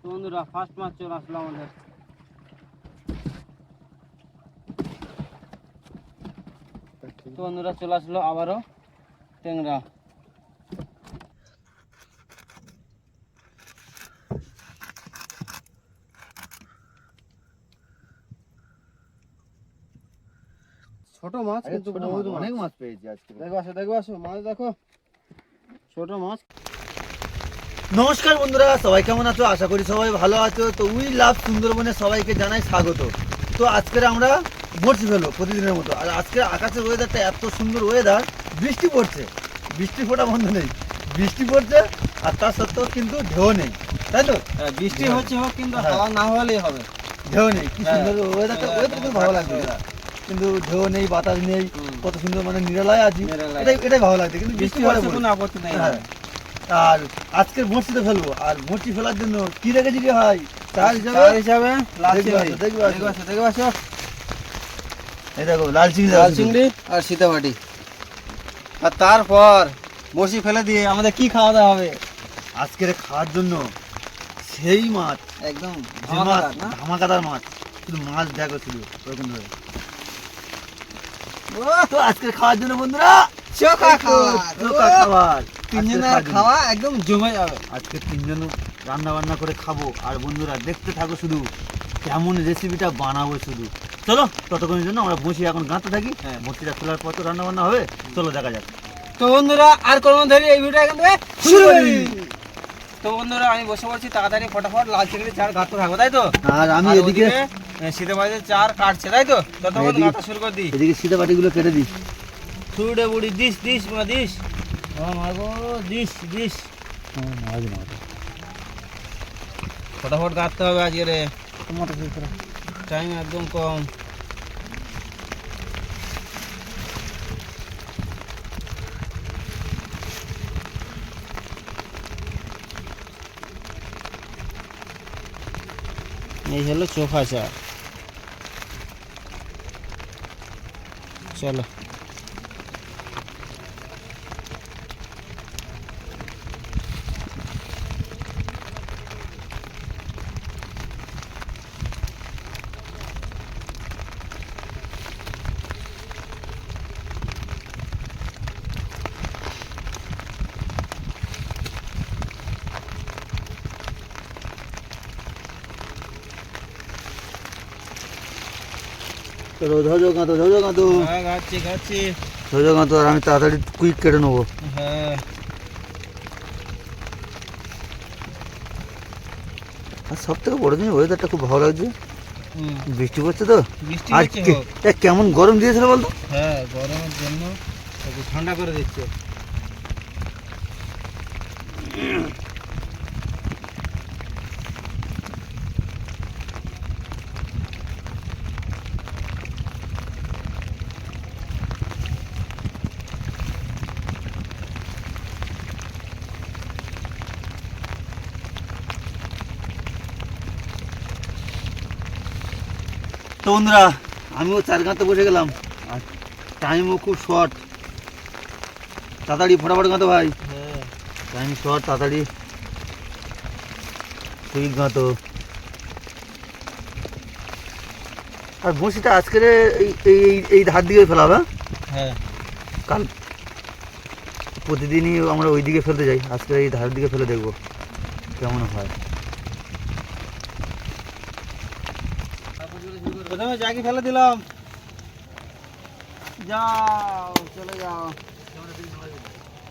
তো বন্ধুরা ফার্স্ট মাছ চলে আসলো আমাদের তো বন্ধুরা চলে আসলো আবারও ট্যাংরা ছোট মাছ আরে কিন্তু ছোট বহুত মাছ, মাছ অনেক মাছ পেয়েছি আজকে। দেখো আসো দেখো আসো মাছ দেখো। ছোট মাছ নমস্কার বন্ধুরা সবাই কেমন আছো? আশা করি সবাই ভালো আছো। তো উই লাভ সুন্দরবনে সবাইকে জানাই স্বাগত। তো আজকের আমরা বড়ছি ফেলব প্রতিদিনের মতো। আর আজকের আকাশের ওয়েদারটা এত সুন্দর ওয়েদার বৃষ্টি পড়ছে। বৃষ্টি ফোটা বন্ধ নেই। বৃষ্টি পড়ছে আর তার সত্ত্বেও কিন্তু ঢেউ নেই। তাই তো? হ্যাঁ, বৃষ্টি হ্যাঁ। হচ্ছে হোক কিন্তু হ্যাঁ। হাওয়া না হলেই হবে। ঢেউ নেই। কি। সুন্দর ওয়েদারটা ওয়েদার কিন্তু ভালো হ্যাঁ। কিন্তু ঢেউ নেই বাতাস নেই কত সুন্দর মানে নিরালায় আছি। এটাই এটাই ভালো লাগছে। কিন্তু বৃষ্টি পড়ে কোনো আপত্তি নেই। হ্যাঁ। আর আজকের বড়শিতে ফেলব। আর বড়শি ফেলার জন্য কি রেখে ভাই চার হিসাবে এই দেখো লাল চিংড়ি লাল চিংড়ি আর সীতাবাটি। আর তারপর বসি ফেলে দিয়ে আমাদের কি খাওয়া দাওয়া হবে? আজকের খাওয়ার জন্য সেই মাছ। একদম ধামাকাদার মাছ। শুধু মাছ দেখো শুধু ওরকম ধরে। তো আজকের খাওয়ার জন্য বন্ধুরা চোখা খাবার তিনজনের আজকের খাওয়ার জন্য। খাওয়া একদম জমে যাবে। আজকে তিনজন রান্না বান্না করে খাব। আর বন্ধুরা দেখতে থাকো শুধু কেমন রেসিপিটা বানাবো শুধু। চলো ততক্ষণের জন্য আমরা বসি এখন গাঁতে থাকি। হ্যাঁ। বসিটা খোলার পর তো রান্না বান্না হবে। চলো দেখা যাক। তো বন্ধুরা আর কোনো ধরে এই ভিডিও এখান থেকে শুরু করি? তো বন্ধুরা আমি বসে পড়ছি তাড়াতাড়ি ফটাফট লাল চিংড়ি চার থাকব তাই তো? আর আমি এদিকে চার কাটছে তাই তো? ততক্ষণ গাঁথা শুরু করে দিই। এদিকে বাটিগুলো কেটে দিই। ছুড়ে বুড়ি দিস দিস মা দিস। দিস দিস। ফটাফট কাটতে হবে আজকে রে। টাইম একদম কম। এই হলো চোখা চা চলো। চলো ধৈর্য কাঁদো ধৈর্য কাঁদো হ্যাঁ খাচ্ছি খাচ্ছি ধৈর্য কাঁদো আর আমি তাড়াতাড়ি কুইক কেটে নেব। হ্যাঁ। আর সব থেকে বড় জিনিস ওয়েদারটা খুব ভালো লাগছে। বৃষ্টি পড়ছে তো? আজকে কেমন গরম দিয়েছিল বলতো? হ্যাঁ গরমের জন্য ঠান্ডা করে দিচ্ছে। তো বন্ধুরা আমিও চার গাঁতে বসে গেলাম। আর টাইমও খুব শর্ট তাড়াতাড়ি ফটাফট গাঁতো ভাই। হ্যাঁ টাইম শর্ট তাড়াতাড়ি। কুইক গাঁতো। আর বঁশিটা আজকের এই এই এই ধার দিকে ফেলা হবে হ্যাঁ? হ্যাঁ। কাল প্রতিদিনই আমরা ওই দিকে ফেলতে যাই। আজকে এই ধার দিকে ফেলে দেখব কেমন হয়। প্রথমে জাগি ফেলে দিলাম। যাও, চলে যাও।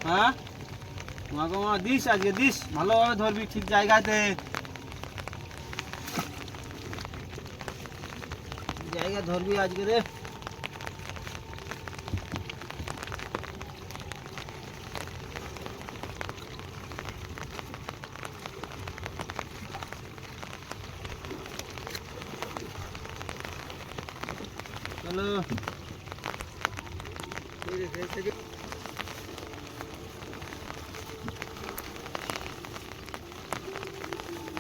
হ্যাঁ? তোমাকে মা, দিস আজকে দিস। ভালোভাবে ধরবি ঠিক জায়গাতে। জায়গা ধরবি আজকে রে চলো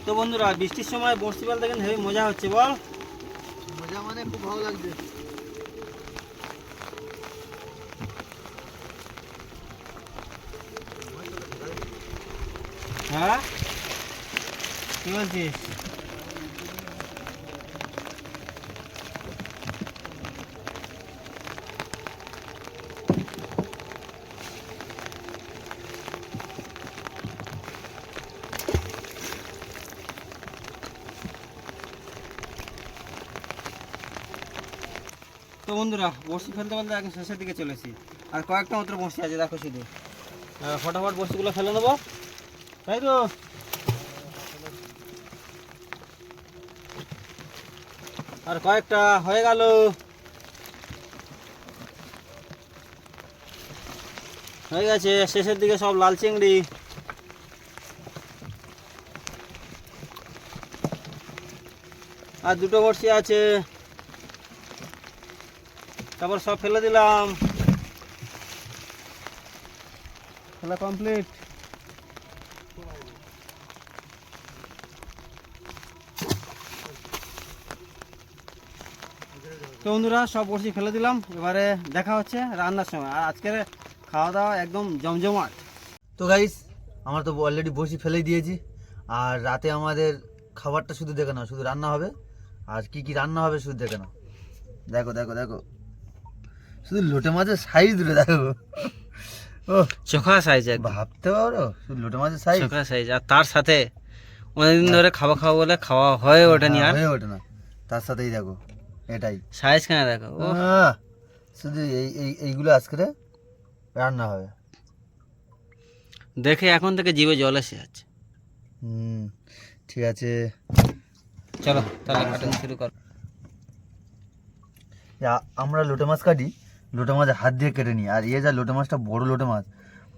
তো বন্ধুরা বৃষ্টির সময় বর্ষি পাল দেখেন হেবি মজা হচ্ছে বল। মজা মানে খুব ভালো লাগছে। হ্যাঁ? কি বলছিস? তো বন্ধুরা বড়শি ফেলতে ফেলতে এখন শেষের দিকে চলেছি আর কয়েকটা মাত্র বড়শি আছে, দেখো শুধু। ফটাফট বড়শিগুলো ফেলে নেব তাই তো? আর কয়েকটা হয়ে গেল। হয়ে গেছে, শেষের দিকে সব লাল চিংড়ি। আর দুটো বড়শি আছে। তারপর সব ফেলে দিলাম। খেলা কমপ্লিট তো বন্ধুরা, সব বড়শি ফেলে দিলাম। এবারে দেখা হচ্ছে রান্নার সময়। আর আজকের খাওয়া দাওয়া একদম জমজমাট। তো গাইস আমরা তো অলরেডি বসি ফেলেই দিয়েছি। আর রাতে আমাদের খাবারটা শুধু দেখে নাও, শুধু রান্না হবে। আর কি কি রান্না হবে শুধু দেখে নাও। দেখো দেখো দেখো। শুধু লোটে মাছের সাইজ দুটো দেখো। ও চোখা সাইজ ভাবতে পারো? শুধু লোটে মাছের সাইজ চোখা সাইজ আর তার সাথে অনেকদিন ধরে খাওয়া খাওয়া বলে খাওয়া হয়ে ওঠেনি আর। হয়ে ওঠে না। তার সাথেই দেখো এটাই। সাইজ কেন দেখো? ও শুধু এই এই এইগুলো আজকে রান্না হবে। দেখে এখন থেকে জিভে জল এসে যাচ্ছে। হুম ঠিক আছে। চলো তাহলে কাটিং শুরু কর। আমরা লোটে মাছ কাটি। লোটে মাছ হাত দিয়ে কেটে নিই আর এ যা লোটে মাছটা বড় লোটে মাছ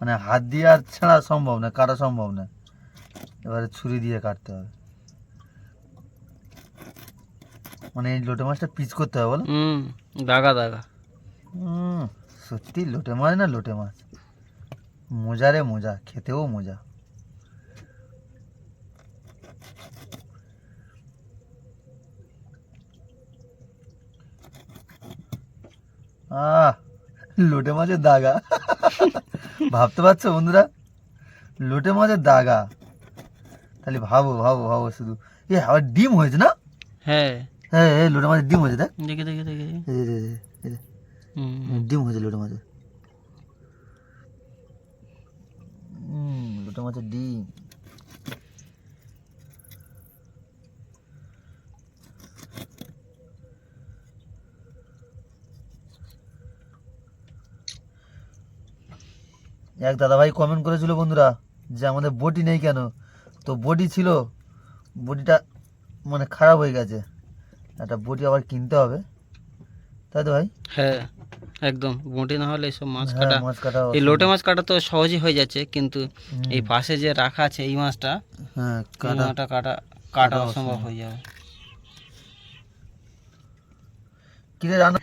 মানে হাত দিয়ে আর ছাড়া সম্ভব না কাটা সম্ভব না। এবারে ছুরি দিয়ে কাটতে হবে। মানে এই লোটে মাছটা পিচ করতে হবে বলো। হুম দাগা দাগা। হুম, সত্যি লোটে মাছ না লোটে মাছ। মজা রে মজা খেতেও মজা। আহ লোটে মাছের দাগা। ভাবতে পারছ বন্ধুরা? লোটে মাছের দাগা। তাহলে ভাবো ভাবো ভাবো শুধু। এ আবার ডিম হয়েছে না? হ্যাঁ। হ্যাঁ হ্যাঁ লোটে মাছের ডিম হয়েছে দেখ দেখে দেখে দেখে। ডিম হয়েছে লোটে মাছের। হুম লোটে মাছের ডিম। এক দাদাভাই কমেন্ট করেছিল বন্ধুরা যে আমাদের বটি নেই কেন? তো বটি ছিল বটিটা মানে খারাপ হয়ে গেছে। একটা বটি আবার কিনতে হবে। তাই তো ভাই? হ্যাঁ একদম। বটি না হলে এসব মাছ হ্যাঁ, কাটা মাছ কাটা এই লোটে মাছ কাটা তো সহজই হয়ে যাচ্ছে কিন্তু এই পাশে যে রাখা আছে এই মাছটা হ্যাঁ কাটা কাটা কাটা অসম্ভব অসম্ভব। হয়ে যাবে। কিরে রান্না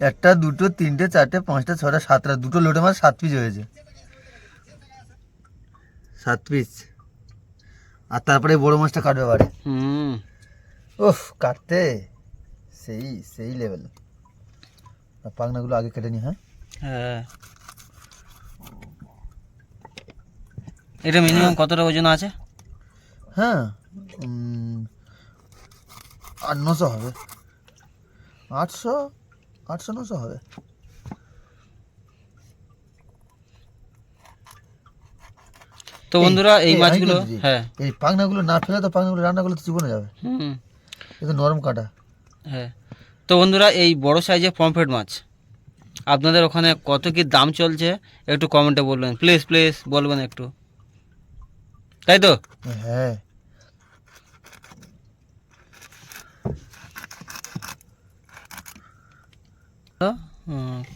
একটা দুটো তিনটে চারটে পাঁচটা ছটা সাতটা দুটো লোটে মাছ সাত পিস হয়েছে। সাত পিস আর তারপরে বড় মাছটা কাটবে বাড়ি। হুম। ওফ কাটতে। সেই সেই লেভেল পাখনাগুলো আগে কেটে নি হ্যাঁ? হ্যাঁ। এটা মিনিমাম কতটা ওজন আছে? হ্যাঁ আট নশো হবে। আটশো আটশো নশো হবে। তো বন্ধুরা এই মাছগুলো হ্যাঁ। এই পাখনাগুলো না ফেলে তো পাখনাগুলো রান্নাগুলো তো জীবনে যাবে। হুম। এটা নরম কাটা। হ্যাঁ। তো বন্ধুরা এই বড় সাইজের পমফ্রেট মাছ আপনাদের ওখানে কত কি দাম চলছে একটু কমেন্টে বলবেন। প্লিজ প্লিজ বলবেন একটু। তাই তো? হ্যাঁ।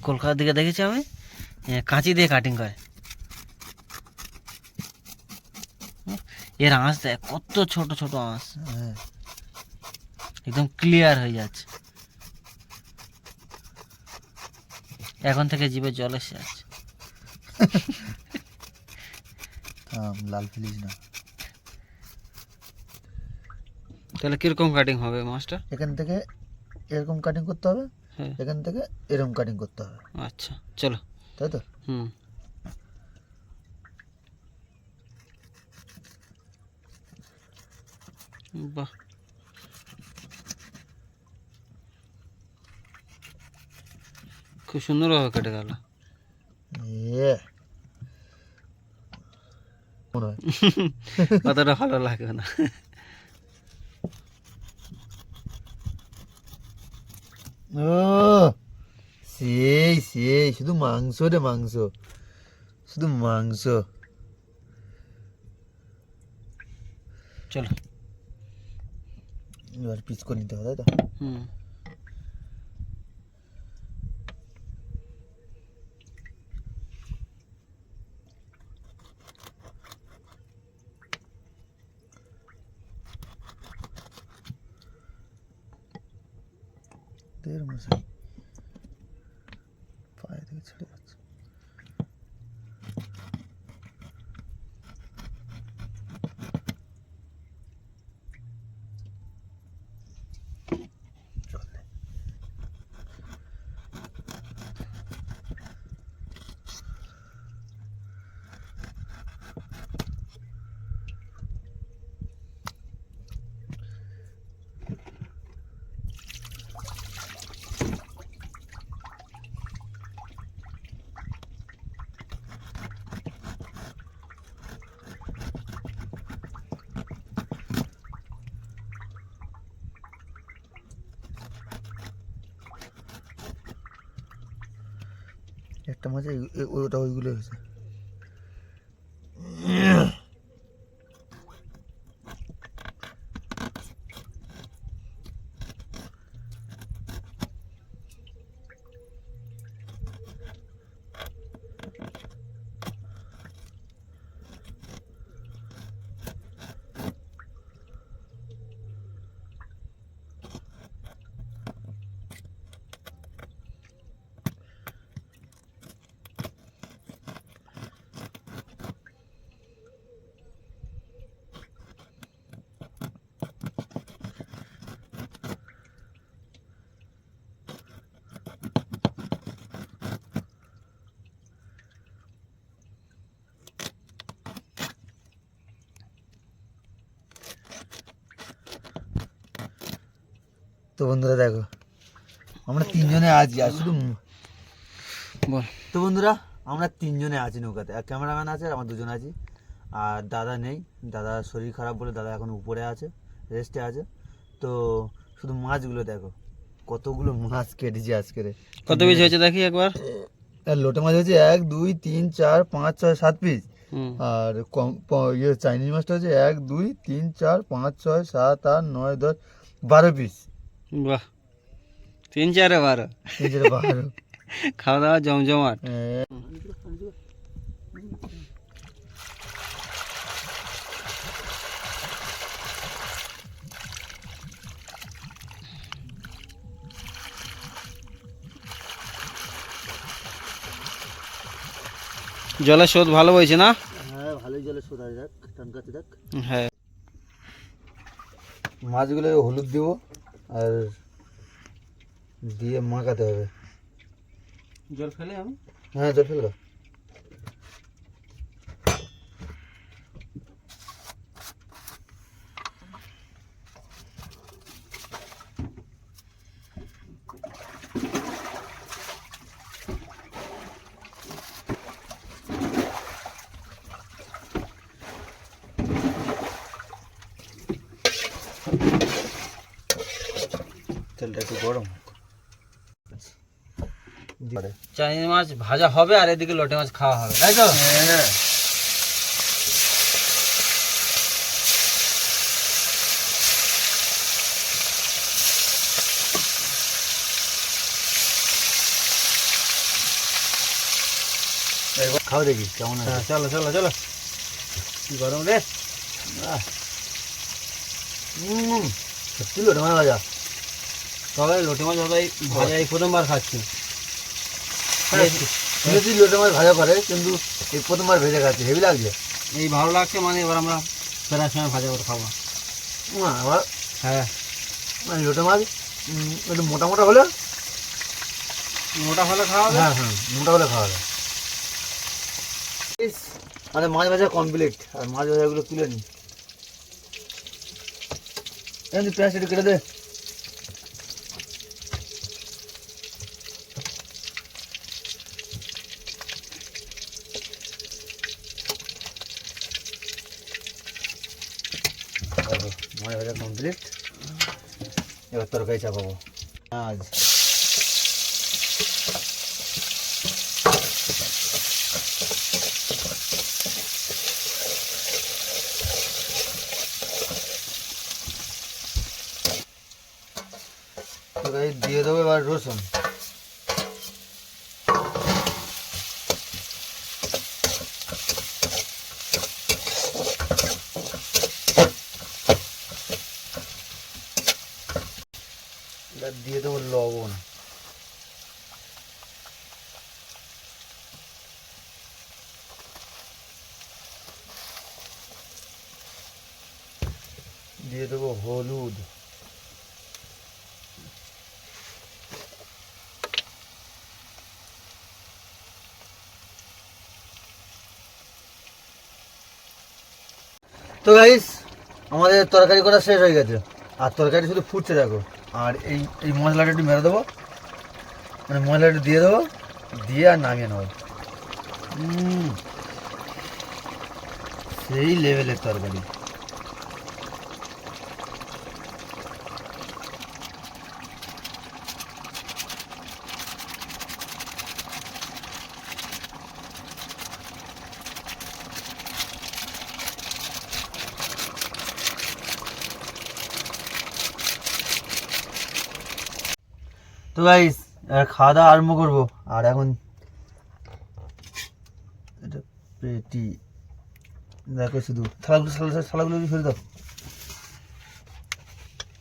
কলকাতার দিকে দেখেছি আমি কাঁচি দিয়ে কাটিং করে। এর আঁশ দেখ কত ছোট ছোট আঁশ হ্যাঁ। একদম ক্লিয়ার হয়ে যাচ্ছে। এখন থেকে জিভে জল এসে থাম, লাল ফেলিস না। তাহলে কীরকম কাটিং হবে মাছটা এখান থেকে এরকম কাটিং করতে হবে। হ্যাঁ। এখান থেকে এরকম কাটিং করতে হবে। আচ্ছা চলো। তাই তো? হুম। বাহ। খুব সুন্দরভাবে কেটে গেল। অতটা ভালো লাগবে না। ও সেই সেই শুধু মাংস রে মাংস। শুধু মাংস। চলো। এবার পিস করে নিতে হবে তাই তো হুম দেড় মশাই পায়ে থেকে ছেড়ে একটা মাঝে ওটা ওইগুলো হয়েছে। তো বন্ধুরা দেখো আমরা তিনজনে আছি আর শুধু বল। তো বন্ধুরা আমরা তিনজনে আছি নৌকাতে। এক ক্যামেরাম্যান আছে আর আমরা দুজন আছি। আর দাদা নেই। দাদা শরীর খারাপ বলে দাদা এখন উপরে আছে রেস্টে আছে। তো শুধু মাছগুলো দেখো কতগুলো মাছ কেটেছি আজকে রে। কত পিস হয়েছে দেখি একবার? আর লোটে মাছ হচ্ছে এক দুই তিন চার পাঁচ ছয় সাত পিস আর কম ইয়ে চাইনিজ মাছটা হচ্ছে এক দুই তিন চার পাঁচ ছয় সাত আট নয় দশ বারো পিস বাহ তিন চারে বারো তিন চার বারো খাওয়া দাওয়া জমজমাট হ্যাঁ। জলের স্রোত ভালো বইছে না? হ্যাঁ ভালোই জলে সোদা যাক টানকাতে যাক হ্যাঁ। মাছগুলো হলুদ দিব। আর দিয়ে মাখাতে হবে। জল ফেলে আমি? হ্যাঁ জল ফেলে দাও তেলটা একটু গরম হোক। দিয়ে- চাইনিজ মাছ ভাজা হবে আর এদিকে লোটে মাছ খাওয়া হবে তাই তো? হ্যাঁ। একবার খাও দেখি কেমন আছে? হ্যাঁ চলো চলো চলো। কি গরম রে। আহ। উম, সত্যি লোটে মাছ ভাজা। তবে লোটে মাছ ভাজা এই- ভাজা এই প্রথমবার খাচ্ছি। শুনেছি লোটে মাছ ভাজা করে কিন্তু এই প্রথমবার ভেজে খাচ্ছি হেভি লাগছে। এই ভালো লাগছে মানে এবার আমরা ফেরার সময় ভাজা করে খাব। উম, আবার? হ্যাঁ। মানে লোটে মাছ একটু মোটা মোটা হলে? মোটা হলে খাওয়া হবে? হ্যাঁ হ্যাঁ মোটা হলে খাওয়া যায় মানে মাছ ভাজা কমপ্লিট আর মাছ ভাজাগুলো তুলে নিই পেঁয়াজ একটু কেটে দে দেখো, মাছ ভাজা কমপ্লিট এবার তরকারি চাপাবো আজ তরকারি দিয়ে দেবো এবার রসুন এবার দিয়ে দেবো লবণ। দিয়ে দেবো হলুদ। তো গাইস আমাদের তরকারি করা শেষ হয়ে গেছে। আর তরকারি শুধু ফুটছে দেখো। আর এই এই মশলাটা একটু মেরে দেবো। মানে মশলাটা দিয়ে দেবো। দিয়ে আর নামিয়ে নেব। সেই লেভেলের তরকারি। তো গাইস খাওয়া দাওয়া আরম্ভ করব। আর এখন এটা পেটি দেখো শুধু। থালাগুলো থালা থালাগুলো সরে দাও।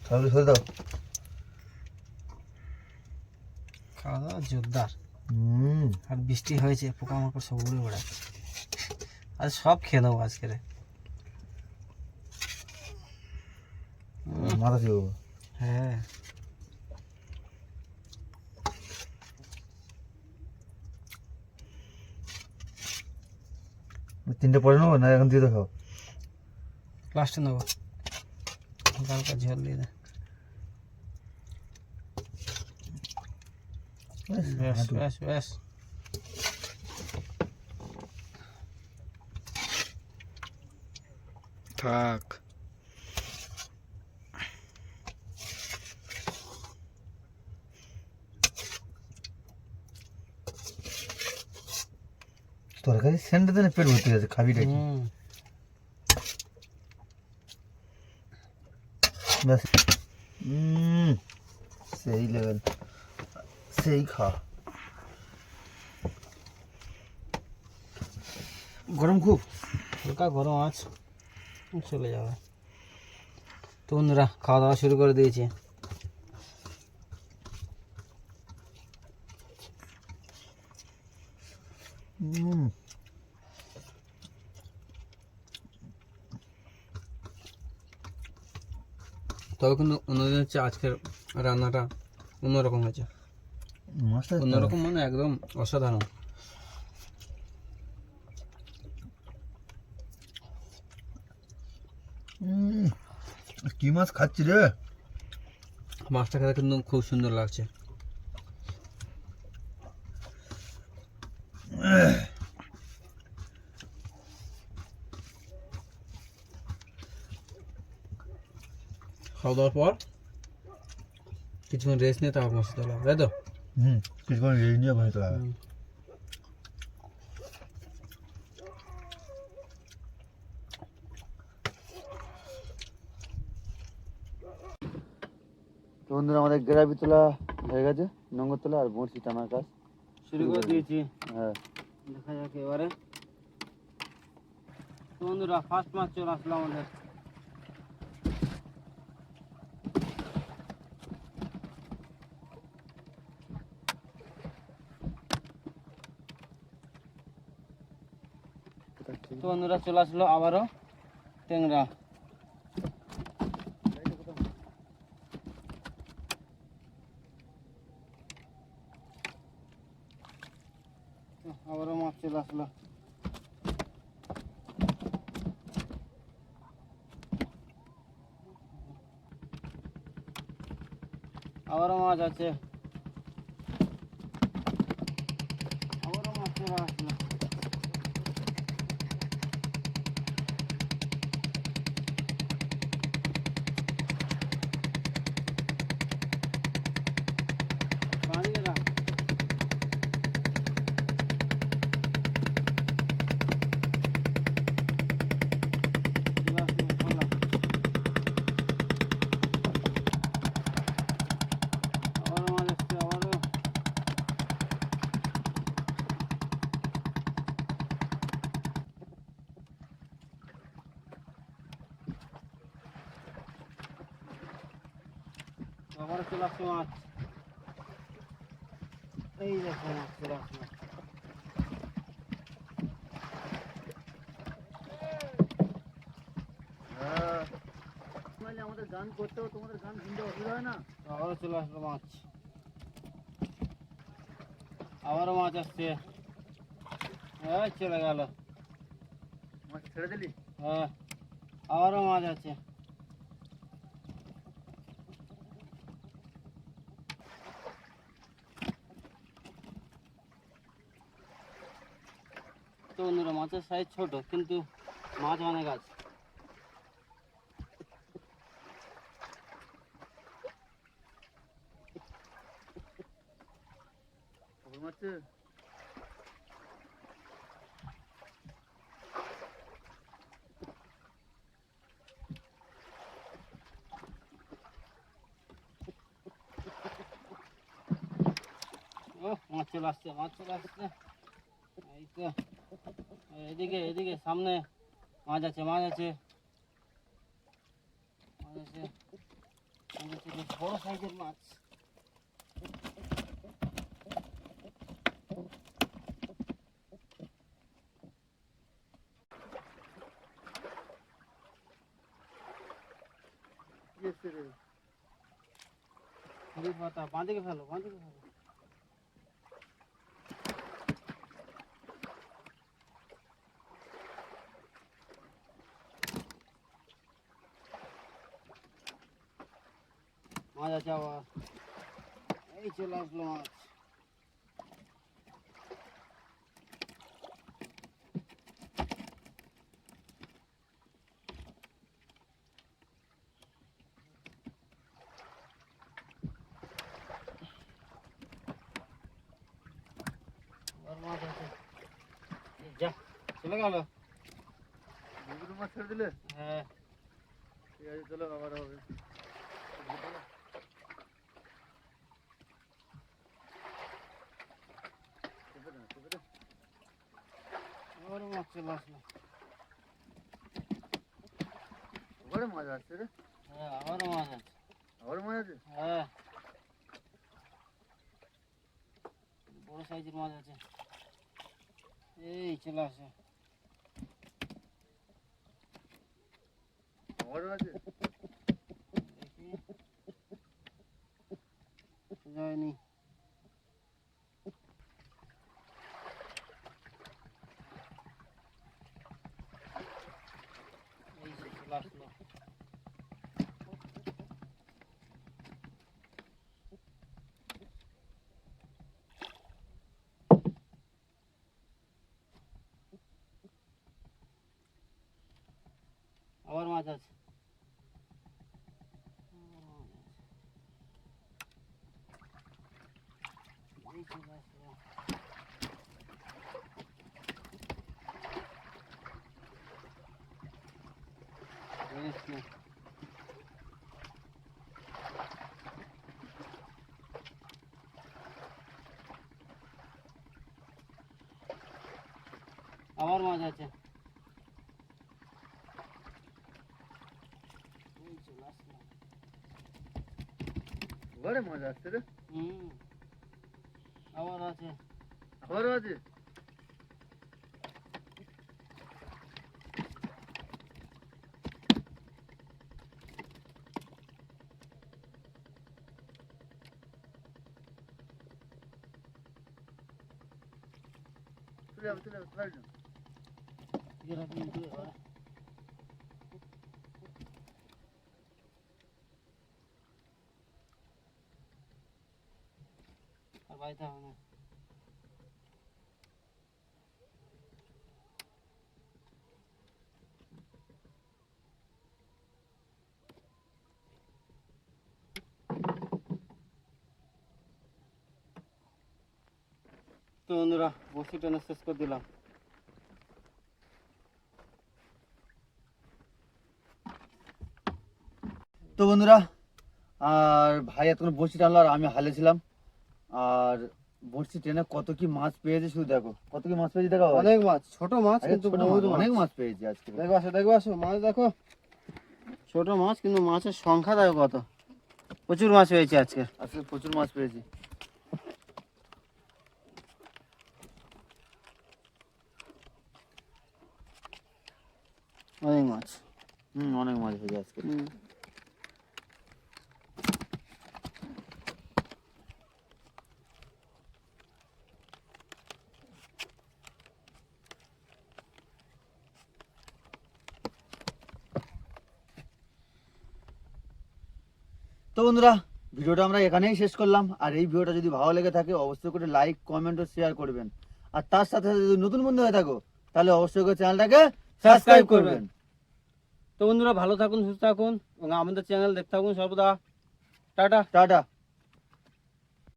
থালাগুলো সরে দাও। খাওয়া দাওয়া জোরদার। হুম। আর বৃষ্টি হয়েছে পোকামাকড় সব উড়ে বেড়াচ্ছে আর সব খেয়ে নেব আজকে মাথা ছিল হ্যাঁ। তিনটে পরে নেব না এখন দিয়ে দেখো লাস্টে নেব। হালকা ঝোল দিয়ে দেয় ব্যাস ব্যাস ব্যাস। থাক। তরকারি সেন্টে দিনে পেট ভর্তি গেছে খাবি নাকি হুম ব্যাস উম, সেই লেভেল সেই খা গরম খুব হালকা গরম আছে চলে যাবে তো বন্ধুরা খাওয়া দাওয়া শুরু করে দিয়েছি তবে কিন্তু অন্যদিন হচ্ছে আজকের রান্নাটা অন্যরকম হয়েছে। অন্যরকম মানে একদম অসাধারণ। কি মাছ খাচ্ছি রে? মাছটা খেতে কিন্তু খুব সুন্দর লাগছে। খাওয়া দাওয়ার পর কিছুক্ষণ রেস্ট নিয়ে তারপর বসতে হবে তাই তো? হুম কিছুক্ষণ রেঞ্জ নিয়ে বসে লাগা হুম। তো বন্ধুরা আমাদের গ্রাবি তোলা হয়ে গেছে নোংর তোলা আর বড়শি টানার কাজ। শুরু করে দিয়েছি। হ্যাঁ। দেখা যাক এবারে। বন্ধুরা ফার্স্ট মাছ চলে আসলো আমাদের তো বন্ধুরা চলে আসলো আবারও ট্যাংরা। আবারও মাছ চলে আসলো। আবারও মাছ আছে। আবারও চলে আসছে মাছ এই দেখো মাছ চলে হ্যাঁ মানে আমাদের গান করতেও তোমাদের গান শুনতে অসুবিধা হয় না? আবারও চলে আসলো মাছ। আবারও মাছ আসছে। চলে গেল। মাছ ছেড়ে দিলি? হ্যাঁ আবারও মাছ আছে তো বন্ধুরা মাছের সাইজ ছোট কিন্তু মাছ অনেক আছে। ও মাছ চলে আসছে মাছ চলে আসছে। এই তো। এদিকে এদিকে সামনে। মাছ আছে মাছ আছে। মাছ আছে। বড় সাইজের মাছ। পাতা বাঁদিকে ফেলো বাঁদিকে ফেলো। মাছ আছে আবার এই চলে আসলো মাছ আবার মাছ আছে এই যা চলে গেল দুটো মাছ ছেড়ে দিলে হ্যাঁ ঠিক আছে চলো আবার হবে চেপে দে, চেপে দে। আবার মাছ চলে আসলো ওখানে মাছ আসছে রে। হ্যাঁ আবারও আছে। আছে? হ্যাঁ। বড় সাইজের মাছ আছে। এই চলে আসে। আবারও আছে? এই চলে আসলো এই তো। আবার মাছ আছে এই চলে আসলো ওখানে মাছ আসছে রে হুম আবার আছে আবারও আছে চলে যাবে চলে যাবে চলে যাবে এরা কিন্তু এবার বাইতে হবে না তো বন্ধুরা বসি টেনে শেষ করে দিলাম। তো বন্ধুরা আর ভাই এতক্ষণ বড়শি টানলো আর আমি হালে ছিলাম। আর বড়শি ট্রেনে কত কি মাছ পেয়েছে শুধু দেখো। কত কি মাছ পেয়েছে দেখো অনেক মাছ ছোট মাছ কিন্তু। অনেক মাছ পেয়েছি আজকে। দেখো আসো দেখো আসো মাছ দেখো। ছোট মাছ কিন্তু মাছের সংখ্যা দেখো কত। প্রচুর মাছ হয়েছে আজকে। আজকে প্রচুর মাছ পেয়েছি। অনেক মাছ। হুম অনেক মাছ পেয়েছি আজকে। তো বন্ধুরা ভিডিওটা আমরা এখানেই শেষ করলাম। আর এই ভিডিওটা যদি ভালো লেগে থাকে অবশ্যই করে লাইক কমেন্ট ও শেয়ার করবেন। আর তার সাথে সাথে যদি নতুন বন্ধু হয়ে থাকো তাহলে অবশ্যই করে চ্যানেলটাকে সাবস্ক্রাইব করবেন। তো বন্ধুরা ভালো থাকুন সুস্থ থাকুন এবং আমাদের চ্যানেল দেখতে থাকুন সর্বদা। টাটা। টাটা।